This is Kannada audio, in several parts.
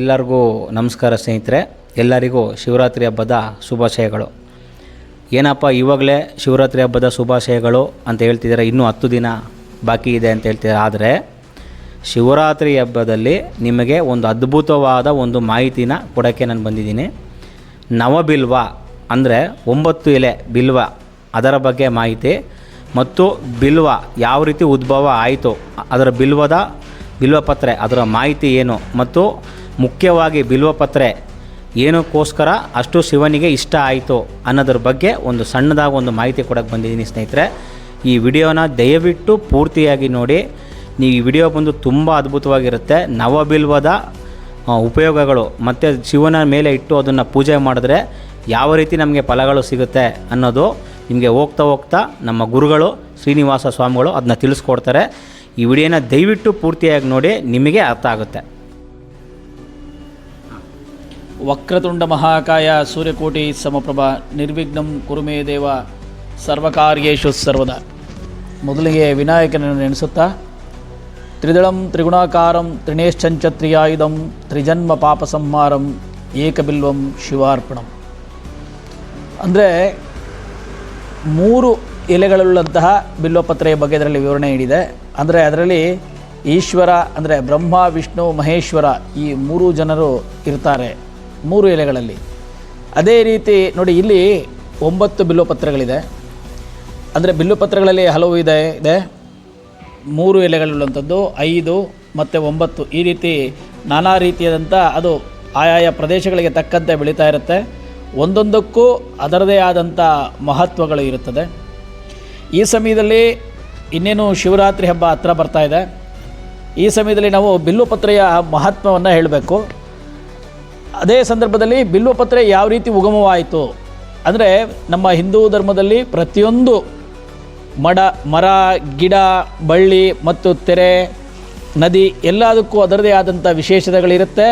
ಎಲ್ಲರಿಗೂ ನಮಸ್ಕಾರ ಸ್ನೇಹಿತರೆ, ಎಲ್ಲರಿಗೂ ಶಿವರಾತ್ರಿ ಹಬ್ಬದ ಶುಭಾಶಯಗಳು. ಏನಪ್ಪ ಇವಾಗಲೇ ಶಿವರಾತ್ರಿ ಹಬ್ಬದ ಶುಭಾಶಯಗಳು ಅಂತ ಹೇಳ್ತಿದ್ದಾರೆ, ಇನ್ನೂ ಹತ್ತು ದಿನ ಬಾಕಿ ಇದೆ ಅಂತ ಹೇಳ್ತಿದ್ದಾರೆ. ಆದರೆ ಶಿವರಾತ್ರಿ ಹಬ್ಬದಲ್ಲಿ ನಿಮಗೆ ಒಂದು ಅದ್ಭುತವಾದ ಒಂದು ಮಾಹಿತಿನ ಕೊಡೋಕ್ಕೆ ನಾನು ಬಂದಿದ್ದೀನಿ. ನವಬಿಲ್ವ ಅಂದರೆ ಒಂಬತ್ತು ಎಲೆ ಬಿಲ್ವ, ಅದರ ಬಗ್ಗೆ ಮಾಹಿತಿ. ಮತ್ತು ಬಿಲ್ವ ಯಾವ ರೀತಿ ಉದ್ಭವ ಆಯಿತು, ಅದರ ಬಿಲ್ವದ ಬಿಲ್ವ ಪತ್ರೆ ಅದರ ಮಾಹಿತಿ ಏನು, ಮತ್ತು ಮುಖ್ಯವಾಗಿ ಬಿಲ್ವಪತ್ರೆ ಏನಕ್ಕೋಸ್ಕರ ಅಷ್ಟು ಶಿವನಿಗೆ ಇಷ್ಟ ಆಯಿತು ಅನ್ನೋದ್ರ ಬಗ್ಗೆ ಒಂದು ಸಣ್ಣದಾಗಿ ಒಂದು ಮಾಹಿತಿ ಕೊಡೋಕ್ಕೆ ಬಂದಿದ್ದೀನಿ ಸ್ನೇಹಿತರೆ. ಈ ವಿಡಿಯೋನ ದಯವಿಟ್ಟು ಪೂರ್ತಿಯಾಗಿ ನೋಡಿ. ನೀವು ಈ ವಿಡಿಯೋ ಬಂದು ತುಂಬ ಅದ್ಭುತವಾಗಿರುತ್ತೆ. ನವಬಿಲ್ವದ ಉಪಯೋಗಗಳು ಮತ್ತು ಶಿವನ ಮೇಲೆ ಇಟ್ಟು ಅದನ್ನು ಪೂಜೆ ಮಾಡಿದ್ರೆ ಯಾವ ರೀತಿ ನಮಗೆ ಫಲಗಳು ಸಿಗುತ್ತೆ ಅನ್ನೋದು ನಿಮಗೆ ಹೋಗ್ತಾ ಹೋಗ್ತಾ ನಮ್ಮ ಗುರುಗಳು ಶ್ರೀನಿವಾಸ ಸ್ವಾಮಿಗಳು ಅದನ್ನ ತಿಳಿಸ್ಕೊಡ್ತಾರೆ. ಈ ವಿಡಿಯೋನ ದಯವಿಟ್ಟು ಪೂರ್ತಿಯಾಗಿ ನೋಡಿ, ನಿಮಗೆ ಅರ್ಥ ಆಗುತ್ತೆ. ವಕ್ರತುಂಡ ಮಹಾಕಾಯ ಸೂರ್ಯಕೋಟಿ ಸಮಪ್ರಭ ನಿರ್ವಿಘ್ನಂ ಕುರುಮೇ ದೇವ ಸರ್ವಕಾರ್ಯೇಷು ಸರ್ವದ. ಮೊದಲಿಗೆ ವಿನಾಯಕನನ್ನು ನೆನೆಸುತ್ತಾ, ತ್ರಿದಳಂ ತ್ರಿಗುಣಾಕಾರಂ ತ್ರಿನೇಶ್ಚಂಚತ್ರಿಯಾಯುಧಂ ತ್ರಿಜನ್ಮ ಪಾಪ ಸಂಹಾರಂ ಏಕಬಿಲ್ವಂ ಶಿವಾರ್ಪಣಂ. ಅಂದರೆ ಮೂರು ಎಲೆಗಳುಳ್ಳಂತಹ ಬಿಲ್ವಪತ್ರೆಯ ಬಗ್ಗೆ ಇದರಲ್ಲಿ ವಿವರಣೆ ನೀಡಿದೆ. ಅಂದರೆ ಅದರಲ್ಲಿ ಈಶ್ವರ, ಅಂದರೆ ಬ್ರಹ್ಮ, ವಿಷ್ಣು, ಮಹೇಶ್ವರ ಈ ಮೂರು ಜನರು ಇರ್ತಾರೆ. ಮೂರು ಎಲೆಗಳಲ್ಲಿ. ಅದೇ ರೀತಿ ನೋಡಿ ಇಲ್ಲಿ ಒಂಬತ್ತು ಬಿಲ್ವಪತ್ರೆಗಳಿದೆ ಅಂದರೆ ಬಿಲ್ಲುಪತ್ರಗಳಲ್ಲಿ ಹಲವು ಇದೆ ಇದೆ. ಮೂರು ಎಲೆಗಳಿರುವಂಥದ್ದು ಐದು ಮತ್ತು ಒಂಬತ್ತು. ಈ ರೀತಿ ನಾನಾ ರೀತಿಯಾದಂಥ ಅದು ಆಯಾಯ ಪ್ರದೇಶಗಳಿಗೆ ತಕ್ಕಂತೆ ಬೆಳೀತಾ ಇರುತ್ತೆ. ಒಂದೊಂದಕ್ಕೂ ಅದರದೇ ಆದಂಥ ಮಹತ್ವಗಳು ಇರುತ್ತದೆ. ಈ ಸಮಯದಲ್ಲಿ ಇನ್ನೇನು ಶಿವರಾತ್ರಿ ಹಬ್ಬ ಹತ್ರ ಬರ್ತಾ ಇದೆ. ಈ ಸಮಯದಲ್ಲಿ ನಾವು ಬಿಲ್ಲುಪತ್ರೆಯ ಮಹತ್ವವನ್ನು ಹೇಳಬೇಕು. ಅದೇ ಸಂದರ್ಭದಲ್ಲಿ ಬಿಲ್ವಪತ್ರೆ ಯಾವ ರೀತಿ ಉಗಮವಾಯಿತು ಅಂದರೆ ನಮ್ಮ ಹಿಂದೂ ಧರ್ಮದಲ್ಲಿ ಪ್ರತಿಯೊಂದು ಮಡ, ಮರ, ಗಿಡ, ಬಳ್ಳಿ ಮತ್ತು ತೆರೆ, ನದಿ ಎಲ್ಲದಕ್ಕೂ ಅದರದೇ ಆದಂಥ ವಿಶೇಷತೆಗಳಿರುತ್ತೆ.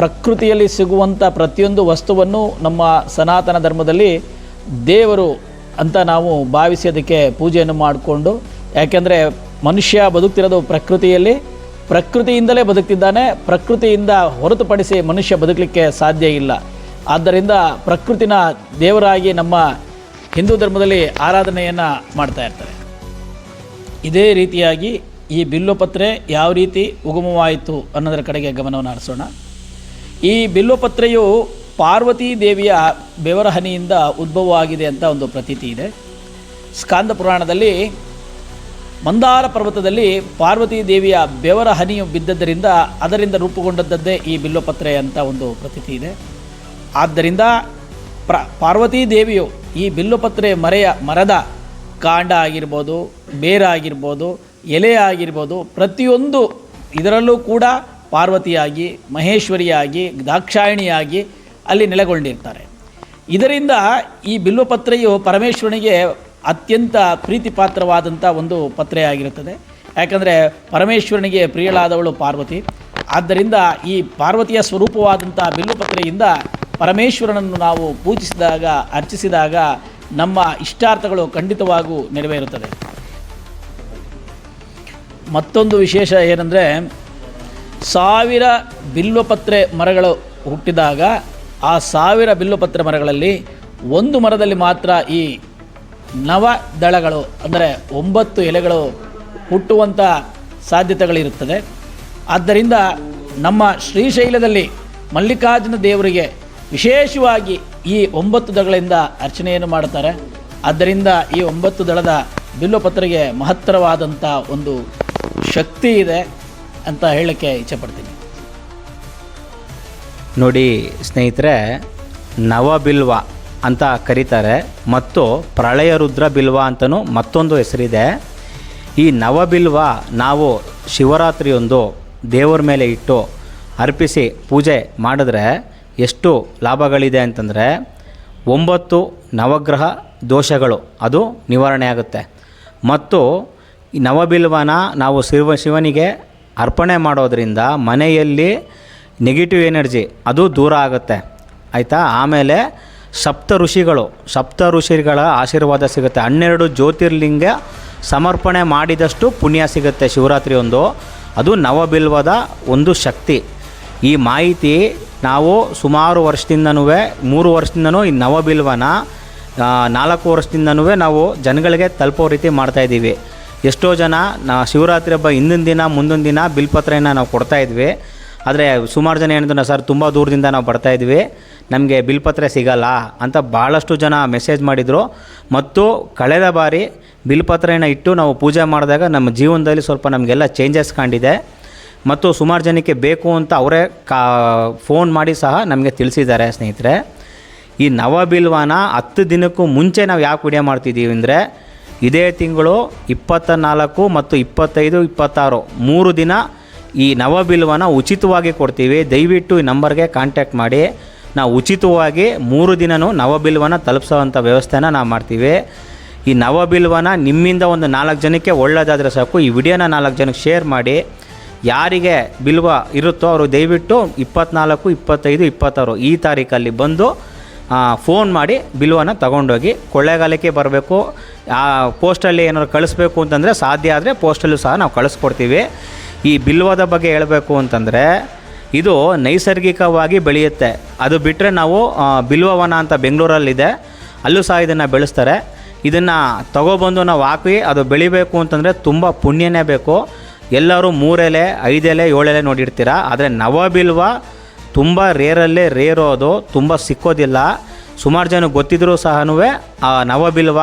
ಪ್ರಕೃತಿಯಲ್ಲಿ ಸಿಗುವಂಥ ಪ್ರತಿಯೊಂದು ವಸ್ತುವನ್ನು ನಮ್ಮ ಸನಾತನ ಧರ್ಮದಲ್ಲಿ ದೇವರು ಅಂತ ನಾವು ಭಾವಿಸಿ ಅದಕ್ಕೆ ಪೂಜೆಯನ್ನು ಮಾಡಿಕೊಂಡು, ಯಾಕೆಂದರೆ ಮನುಷ್ಯ ಬದುಕ್ತಿರೋದು ಪ್ರಕೃತಿಯಲ್ಲಿ. ಪ್ರಕೃತಿಯಿಂದಲೇ ಬದುಕ್ತಿದ್ದಾನೆ, ಪ್ರಕೃತಿಯಿಂದ ಹೊರತುಪಡಿಸಿ ಮನುಷ್ಯ ಬದುಕಲಿಕ್ಕೆ ಸಾಧ್ಯ ಇಲ್ಲ. ಆದ್ದರಿಂದ ಪ್ರಕೃತಿನ ದೇವರಾಗಿ ನಮ್ಮ ಹಿಂದೂ ಧರ್ಮದಲ್ಲಿ ಆರಾಧನೆಯನ್ನು ಮಾಡ್ತಾ ಇರ್ತಾರೆ. ಇದೇ ರೀತಿಯಾಗಿ ಈ ಬಿಲ್ಲೋಪತ್ರೆ ಯಾವ ರೀತಿ ಉಗಮವಾಯಿತು ಅನ್ನೋದರ ಕಡೆಗೆ ಗಮನವನ್ನು ಹರಿಸೋಣ. ಈ ಬಿಲ್ಲೋಪತ್ರೆಯು ಪಾರ್ವತೀ ದೇವಿಯ ಬೆವರಹನಿಯಿಂದ ಉದ್ಭವವಾಗಿದೆ ಅಂತ ಒಂದು ಪ್ರತೀತಿ ಇದೆ. ಸ್ಕಾಂದ ಪುರಾಣದಲ್ಲಿ ಮಂದಾರ ಪರ್ವತದಲ್ಲಿ ಪಾರ್ವತೀ ದೇವಿಯ ಬೆವರ ಹನಿಯು ಬಿದ್ದದ್ದರಿಂದ ಅದರಿಂದ ರೂಪುಗೊಂಡದ್ದೇ ಈ ಬಿಲ್ವಪತ್ರೆ ಅಂತ ಒಂದು ಪ್ರತೀತಿ ಇದೆ. ಆದ್ದರಿಂದ ಪ್ರ, ಪಾರ್ವತೀ ದೇವಿಯು ಈ ಬಿಲ್ಲುಪತ್ರೆ ಮರೆಯ, ಮರದ ಕಾಂಡ ಆಗಿರ್ಬೋದು ಬೇರಾಗಿರ್ಬೋದು ಎಲೆ ಆಗಿರ್ಬೋದು, ಪ್ರತಿಯೊಂದು ಇದರಲ್ಲೂ ಕೂಡ ಪಾರ್ವತಿಯಾಗಿ, ಮಹೇಶ್ವರಿಯಾಗಿ, ದಾಕ್ಷಾಯಣಿಯಾಗಿ ಅಲ್ಲಿ ನೆಲೆಗೊಂಡಿರ್ತಾರೆ. ಇದರಿಂದ ಈ ಬಿಲ್ವಪತ್ರೆಯು ಪರಮೇಶ್ವರನಿಗೆ ಅತ್ಯಂತ ಪ್ರೀತಿಪಾತ್ರವಾದಂಥ ಒಂದು ಪತ್ರೆಯಾಗಿರುತ್ತದೆ ಯಾಕಂದರೆ ಪರಮೇಶ್ವರನಿಗೆ ಪ್ರಿಯಳಾದವಳು ಪಾರ್ವತಿ. ಆದ್ದರಿಂದ ಈ ಪಾರ್ವತಿಯ ಸ್ವರೂಪವಾದಂಥ ಬಿಲ್ಲುಪತ್ರೆಯಿಂದ ಪರಮೇಶ್ವರನನ್ನು ನಾವು ಪೂಜಿಸಿದಾಗ, ಅರ್ಚಿಸಿದಾಗ ನಮ್ಮ ಇಷ್ಟಾರ್ಥಗಳು ಖಂಡಿತವಾಗೂ ನೆರವೇರುತ್ತದೆ. ಮತ್ತೊಂದು ವಿಶೇಷ ಏನಂದರೆ, ಸಾವಿರ ಬಿಲ್ವಪತ್ರೆ ಮರಗಳು ಹುಟ್ಟಿದಾಗ ಆ ಸಾವಿರ ಬಿಲ್ವಪತ್ರೆ ಮರಗಳಲ್ಲಿ ಒಂದು ಮರದಲ್ಲಿ ಮಾತ್ರ ಈ ನವ ದಳಗಳು, ಅಂದರೆ ಒಂಬತ್ತು ಎಲೆಗಳು ಹುಟ್ಟುವಂಥ ಸಾಧ್ಯತೆಗಳಿರುತ್ತದೆ. ಆದ್ದರಿಂದ ನಮ್ಮ ಶ್ರೀಶೈಲದಲ್ಲಿ ಮಲ್ಲಿಕಾರ್ಜುನ ದೇವರಿಗೆ ವಿಶೇಷವಾಗಿ ಈ ಒಂಬತ್ತು ದಳಗಳಿಂದ ಅರ್ಚನೆಯನ್ನು ಮಾಡುತ್ತಾರೆ. ಆದ್ದರಿಂದ ಈ ಒಂಬತ್ತು ದಳದ ಬಿಲ್ಲುಪತ್ರಿಗೆ ಮಹತ್ತರವಾದಂಥ ಒಂದು ಶಕ್ತಿ ಇದೆ ಅಂತ ಹೇಳಕ್ಕೆ ಇಚ್ಛೆಪಡ್ತೀನಿ. ನೋಡಿ ಸ್ನೇಹಿತರೆ ನವಬಿಲ್ವ ಅಂತ ಕರೀತಾರೆ. ಮತ್ತು ಪ್ರಳಯ ರುದ್ರ ಬಿಲ್ವ ಅಂತಲೂ ಮತ್ತೊಂದು ಹೆಸರಿದೆ. ಈ ನವಬಿಲ್ವ ನಾವು ಶಿವರಾತ್ರಿಯೊಂದು ದೇವರ ಮೇಲೆ ಇಟ್ಟು ಅರ್ಪಿಸಿ ಪೂಜೆ ಮಾಡಿದ್ರೆ ಎಷ್ಟು ಲಾಭಗಳಿದೆ ಅಂತಂದರೆ ಒಂಬತ್ತು ನವಗ್ರಹ ದೋಷಗಳು, ಅದು ನಿವಾರಣೆ ಆಗುತ್ತೆ. ಮತ್ತು ಈ ನವಬಿಲ್ವನ ನಾವು ಶಿವ, ಶಿವನಿಗೆ ಅರ್ಪಣೆ ಮಾಡೋದರಿಂದ ಮನೆಯಲ್ಲಿ ನೆಗೆಟಿವ್ ಎನರ್ಜಿ ಅದು ದೂರ ಆಗುತ್ತೆ. ಆಯಿತಾ? ಆಮೇಲೆ ಸಪ್ತ ಋಷಿಗಳು, ಸಪ್ತ ಋಷಿಗಳ ಆಶೀರ್ವಾದ ಸಿಗುತ್ತೆ. ಹನ್ನೆರಡು ಜ್ಯೋತಿರ್ಲಿಂಗ ಸಮರ್ಪಣೆ ಮಾಡಿದಷ್ಟು ಪುಣ್ಯ ಸಿಗುತ್ತೆ ಶಿವರಾತ್ರಿ ಒಂದು. ಅದು ನವಬಿಲ್ವದ ಒಂದು ಶಕ್ತಿ. ಈ ಮಾಹಿತಿ ನಾವು ಸುಮಾರು ವರ್ಷದಿಂದನೂ ಮೂರು ವರ್ಷದಿಂದನೂ ಈ ನವಬಿಲ್ವನ ನಾಲ್ಕು ವರ್ಷದಿಂದನೂ ನಾವು ಜನಗಳಿಗೆ ತಲುಪೋ ರೀತಿ ಮಾಡ್ತಾಯಿದ್ದೀವಿ ಎಷ್ಟೋ ಜನ, ನಾ, ಶಿವರಾತ್ರಿ ಹಬ್ಬ ಹಿಂದಿನ ದಿನ, ಮುಂದಿನ ದಿನ ಬಿಲ್ಪತ್ರೆಯನ್ನು ನಾವು ಕೊಡ್ತಾ ಇದ್ವಿ. ಆದರೆ ಸುಮಾರು ಜನ ಏನಂದ್ರೆ ಸರ್, ತುಂಬ ದೂರದಿಂದ ನಾವು ಬರ್ತಾ ಇದ್ವಿ. ನಮಗೆ ಬಿಲ್ಪತ್ರೆ ಸಿಗಲ್ಲ ಅಂತ ಭಾಳಷ್ಟು ಜನ ಮೆಸೇಜ್ ಮಾಡಿದರು. ಮತ್ತು ಕಳೆದ ಬಾರಿ ಬಿಲ್ಪತ್ರೆನ ಇಟ್ಟು ನಾವು ಪೂಜೆ ಮಾಡಿದಾಗ ನಮ್ಮ ಜೀವನದಲ್ಲಿ ಸ್ವಲ್ಪ ನಮಗೆಲ್ಲ ಚೇಂಜಸ್ ಕಂಡಿದೆ. ಮತ್ತು ಸುಮಾರು ಜನಕ್ಕೆ ಬೇಕು ಅಂತ ಅವರೇ ಕಾ ಫೋನ್ ಮಾಡಿ ಸಹ ನಮಗೆ ತಿಳಿಸಿದ್ದಾರೆ ಸ್ನೇಹಿತರೆ. ಈ ನವ ಬಿಲ್ವಾನ ಹತ್ತು ದಿನಕ್ಕೂ ಮುಂಚೆ ನಾವು ಯಾಕೆ ವಿಡಿಯೋ ಮಾಡ್ತಿದ್ದೀವಿ ಅಂದರೆ, ಇದೇ ತಿಂಗಳು ಇಪ್ಪತ್ತ ನಾಲ್ಕು ಮತ್ತು ಇಪ್ಪತ್ತೈದು, ಇಪ್ಪತ್ತಾರು, ಮೂರು ದಿನ ಈ ನವ ಬಿಲ್ವನ ಉಚಿತವಾಗಿ ಕೊಡ್ತೀವಿ. ದಯವಿಟ್ಟು ಈ ನಂಬರ್ಗೆ ಕಾಂಟ್ಯಾಕ್ಟ್ ಮಾಡಿ. ನಾವು ಉಚಿತವಾಗಿ ಮೂರು ದಿನವೂ ನವಬಿಲ್ವನ ತಲುಪಿಸೋವಂಥ ವ್ಯವಸ್ಥೆನ ನಾವು ಮಾಡ್ತೀವಿ. ಈ ನವ ಬಿಲ್ವನ ನಿಮ್ಮಿಂದ ಒಂದು ನಾಲ್ಕು ಜನಕ್ಕೆ ಒಳ್ಳೆಯದಾದರೆ ಸಾಕು. ಈ ವಿಡಿಯೋನ ನಾಲ್ಕು ಜನಕ್ಕೆ ಶೇರ್ ಮಾಡಿ. ಯಾರಿಗೆ ಬಿಲ್ವ ಇರುತ್ತೋ ಅವರು ದಯವಿಟ್ಟು ಇಪ್ಪತ್ನಾಲ್ಕು, ಇಪ್ಪತ್ತೈದು, ಇಪ್ಪತ್ತಾರು ಈ ತಾರೀಕಲ್ಲಿ ಬಂದು ಫೋನ್ ಮಾಡಿ ಬಿಲ್ವನ ತಗೊಂಡೋಗಿ. ಕೊಳ್ಳೇಗಾಲಕ್ಕೆ ಬರಬೇಕು. ಆ ಪೋಸ್ಟಲ್ಲಿ ಏನಾದ್ರು ಕಳಿಸ್ಬೇಕು ಅಂತಂದರೆ ಸಾಧ್ಯ ಆದರೆ ಪೋಸ್ಟಲ್ಲೂ ಸಹ ನಾವು ಕಳಿಸ್ಕೊಡ್ತೀವಿ. ಈ ಬಿಲ್ವದ ಬಗ್ಗೆ ಹೇಳಬೇಕು ಅಂತಂದರೆ, ಇದು ನೈಸರ್ಗಿಕವಾಗಿ ಬೆಳೆಯುತ್ತೆ. ಅದು ಬಿಟ್ಟರೆ ನಾವು ಬಿಲ್ವವನ ಅಂತ ಬೆಂಗಳೂರಲ್ಲಿದೆ, ಅಲ್ಲೂ ಸಹ ಇದನ್ನು ಬೆಳೆಸ್ತಾರೆ. ಇದನ್ನು ತಗೊಬಂದು ನಾವು ಹಾಕಿ, ಅದು ಬೆಳಿಬೇಕು ಅಂತಂದರೆ ತುಂಬ ಪುಣ್ಯನೇ ಬೇಕು. ಎಲ್ಲರೂ ಮೂರೆಲೆ, ಐದೆಲೆ, ಏಳೆಲೆ ನೋಡಿರ್ತೀರ, ಆದರೆ ನವ ಬಿಲ್ವ ತುಂಬ ರೇರಲ್ಲೇ ರೇರು ಅದು ತುಂಬ ಸಿಕ್ಕೋದಿಲ್ಲ. ಸುಮಾರು ಜನ ಗೊತ್ತಿದ್ರೂ ಸಹ ಆ ನವಬಿಲ್ವ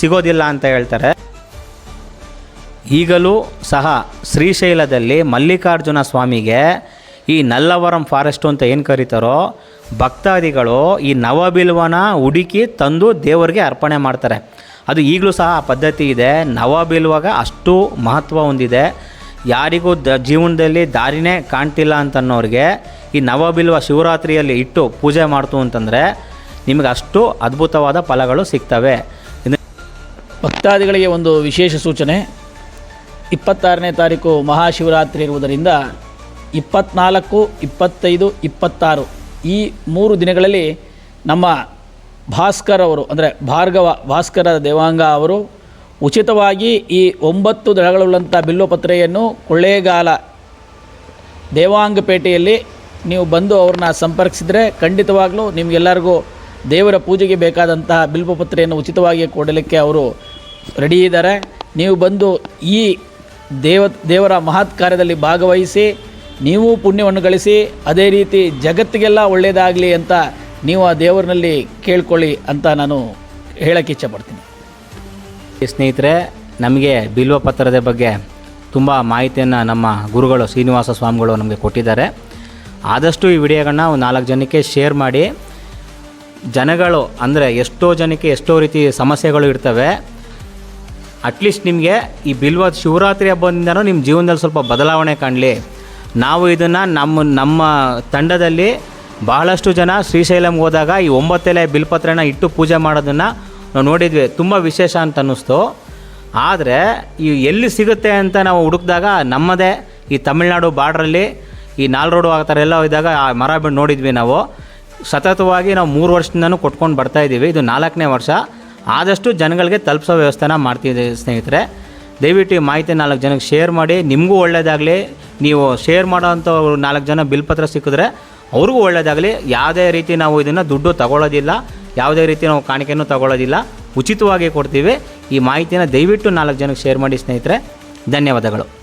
ಸಿಗೋದಿಲ್ಲ ಅಂತ ಹೇಳ್ತಾರೆ. ಈಗಲೂ ಸಹ ಶ್ರೀಶೈಲದಲ್ಲಿ ಮಲ್ಲಿಕಾರ್ಜುನ ಸ್ವಾಮಿಗೆ ಈ ನಲ್ಲವರಂ ಫಾರೆಸ್ಟು ಅಂತ ಏನು ಕರೀತಾರೋ, ಭಕ್ತಾದಿಗಳು ಈ ನವಬಿಲ್ವನ ಹುಡುಕಿ ತಂದು ದೇವರಿಗೆ ಅರ್ಪಣೆ ಮಾಡ್ತಾರೆ. ಅದು ಈಗಲೂ ಸಹ ಆ ಪದ್ಧತಿ ಇದೆ. ನವಬಿಲ್ವಾಗ ಅಷ್ಟು ಮಹತ್ವ ಹೊಂದಿದೆ. ಯಾರಿಗೂ ದ ಜೀವನದಲ್ಲಿ ದಾರಿನೇ ಕಾಣ್ತಿಲ್ಲ ಅಂತನ್ನೋರಿಗೆ ಈ ನವಬಿಲ್ವ ಶಿವರಾತ್ರಿಯಲ್ಲಿ ಇಟ್ಟು ಪೂಜೆ ಮಾಡ್ತು ಅಂತಂದರೆ ನಿಮಗೆ ಅಷ್ಟು ಅದ್ಭುತವಾದ ಫಲಗಳು ಸಿಗ್ತವೆ. ಭಕ್ತಾದಿಗಳಿಗೆ ಒಂದು ವಿಶೇಷ ಸೂಚನೆ. ಇಪ್ಪತ್ತಾರನೇ ತಾರೀಕು ಮಹಾಶಿವರಾತ್ರಿ ಇರುವುದರಿಂದ ಇಪ್ಪತ್ನಾಲ್ಕು, ಇಪ್ಪತ್ತೈದು, ಇಪ್ಪತ್ತಾರು ಈ ಮೂರು ದಿನಗಳಲ್ಲಿ ನಮ್ಮ ಭಾಸ್ಕರ್ ಅವರು, ಅಂದರೆ ಭಾರ್ಗವ ಭಾಸ್ಕರ ದೇವಾಂಗ ಅವರು ಉಚಿತವಾಗಿ ಈ ಒಂಬತ್ತು ದಳಗಳುಳ್ಳಂಥ ಬಿಲ್ವಪತ್ರೆಯನ್ನು ಕೊಳ್ಳೇಗಾಲ ದೇವಾಂಗಪೇಟೆಯಲ್ಲಿ ನೀವು ಬಂದು ಅವ್ರನ್ನ ಸಂಪರ್ಕಿಸಿದರೆ ಖಂಡಿತವಾಗ್ಲೂ ನಿಮಗೆಲ್ಲರಿಗೂ ದೇವರ ಪೂಜೆಗೆ ಬೇಕಾದಂತಹ ಬಿಲ್ವಪತ್ರೆಯನ್ನು ಉಚಿತವಾಗಿ ಕೊಡಲಿಕ್ಕೆ ಅವರು ರೆಡಿ ಇದ್ದಾರೆ. ನೀವು ಬಂದು ಈ ದೇವ ದೇವರ ಮಹತ್ ಕಾರ್ಯದಲ್ಲಿ ಭಾಗವಹಿಸಿ ನೀವು ಪುಣ್ಯವನ್ನು ಗಳಿಸಿ ಅದೇ ರೀತಿ ಜಗತ್ತಿಗೆಲ್ಲ ಒಳ್ಳೆಯದಾಗಲಿ ಅಂತ ನೀವು ಆ ದೇವರಿನಲ್ಲಿ ಕೇಳ್ಕೊಳ್ಳಿ ಅಂತ ನಾನು ಹೇಳೋಕ್ಕೆ ಇಚ್ಛಪಡ್ತೀನಿ. ಸ್ನೇಹಿತರೆ, ನಮಗೆ ಬಿಲ್ವ ಪತ್ರದ ಬಗ್ಗೆ ತುಂಬ ಮಾಹಿತಿಯನ್ನು ನಮ್ಮ ಗುರುಗಳು ಶ್ರೀನಿವಾಸ ಸ್ವಾಮಿಗಳು ನಮಗೆ ಕೊಟ್ಟಿದ್ದಾರೆ. ಆದಷ್ಟು ಈ ವಿಡಿಯೋಗಳನ್ನ ಒಂದು ನಾಲ್ಕು ಜನಕ್ಕೆ ಶೇರ್ ಮಾಡಿ. ಜನಗಳು ಅಂದರೆ ಎಷ್ಟೋ ಜನಕ್ಕೆ ಎಷ್ಟೋ ರೀತಿ ಸಮಸ್ಯೆಗಳು ಇರ್ತವೆ. ಅಟ್ಲೀಸ್ಟ್ ನಿಮಗೆ ಈ ಬಿಲ್ವ ಶಿವರಾತ್ರಿ ಹಬ್ಬದಿಂದನೂ ನಿಮ್ಮ ಜೀವನದಲ್ಲಿ ಸ್ವಲ್ಪ ಬದಲಾವಣೆ ಕಾಣಲಿ. ನಾವು ಇದನ್ನು ನಮ್ಮ ನಮ್ಮ ತಂಡದಲ್ಲಿ ಬಹಳಷ್ಟು ಜನ ಶ್ರೀಶೈಲಂಗೆ ಹೋದಾಗ ಈ ಒಂಬತ್ತೆಲೆ ಬಿಲ್ಪತ್ರೆನ ಇಟ್ಟು ಪೂಜೆ ಮಾಡೋದನ್ನು ನಾವು ನೋಡಿದ್ವಿ. ತುಂಬ ವಿಶೇಷ ಅಂತ ಅನ್ನಿಸ್ತು. ಆದರೆ ಈ ಎಲ್ಲಿ ಸಿಗುತ್ತೆ ಅಂತ ನಾವು ಹುಡುಕಿದಾಗ ನಮ್ಮದೇ ಈ ತಮಿಳ್ನಾಡು ಬಾರ್ಡ್ರಲ್ಲಿ ಈ ನಾಲ್ ರೋಡು ಆ ಥರ ಎಲ್ಲ ಇದ್ದಾಗ ಆ ಮರ ಬಿಟ್ಟು ನೋಡಿದ್ವಿ ನಾವು. ಸತತವಾಗಿ ನಾವು ಮೂರು ವರ್ಷದಿಂದನೂ ಕೊಟ್ಕೊಂಡು ಬರ್ತಾ ಇದ್ದೀವಿ ಇದು ನಾಲ್ಕನೇ ವರ್ಷ. ಆದಷ್ಟು ಜನಗಳಿಗೆ ತಲುಪಿಸೋ ವ್ಯವಸ್ಥೆನ ಮಾಡ್ತಿದ್ದೆ ಸ್ನೇಹಿತರೆ. ದಯವಿಟ್ಟು ಈ ಮಾಹಿತಿ ನಾಲ್ಕು ಜನಕ್ಕೆ ಶೇರ್ ಮಾಡಿ. ನಿಮಗೂ ಒಳ್ಳೆಯದಾಗಲಿ ನೀವು ಶೇರ್ ಮಾಡೋವಂಥ ನಾಲ್ಕು ಜನ ಬಿಲ್ ಪತ್ರ ಸಿಕ್ಕಿದ್ರೆ ಅವ್ರಿಗೂ ಒಳ್ಳೆಯದಾಗಲಿ ಯಾವುದೇ ರೀತಿ ನಾವು ಇದನ್ನು ದುಡ್ಡು ತಗೊಳ್ಳೋದಿಲ್ಲ ಯಾವುದೇ ರೀತಿ ನಾವು ಕಾಣಿಕೆಯೂ ತಗೊಳ್ಳೋದಿಲ್ಲ ಉಚಿತವಾಗಿ ಕೊಡ್ತೀವಿ. ಈ ಮಾಹಿತಿನ ದಯವಿಟ್ಟು ನಾಲ್ಕು ಜನಕ್ಕೆ ಶೇರ್ ಮಾಡಿ ಸ್ನೇಹಿತರೆ. ಧನ್ಯವಾದಗಳು.